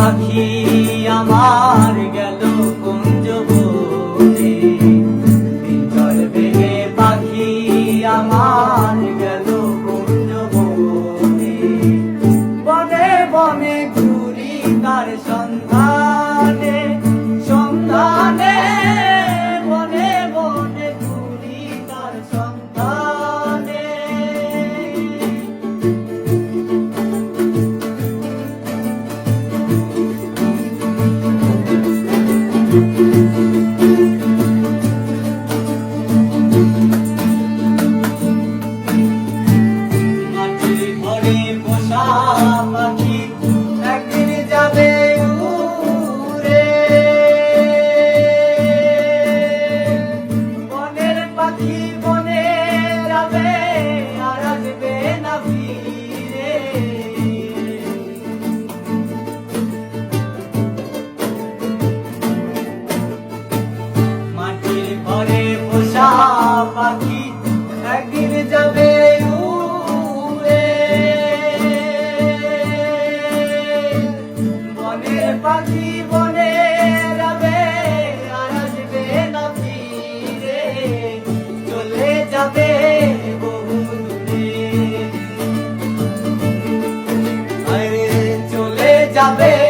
পাখি আমার গেল কুঞ্জ বনে বিচল বেগে পাখি আমার গেল কুঞ্জ বনে বনে বনে ঘুরি তার সন্ধানে Baby.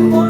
Thank you.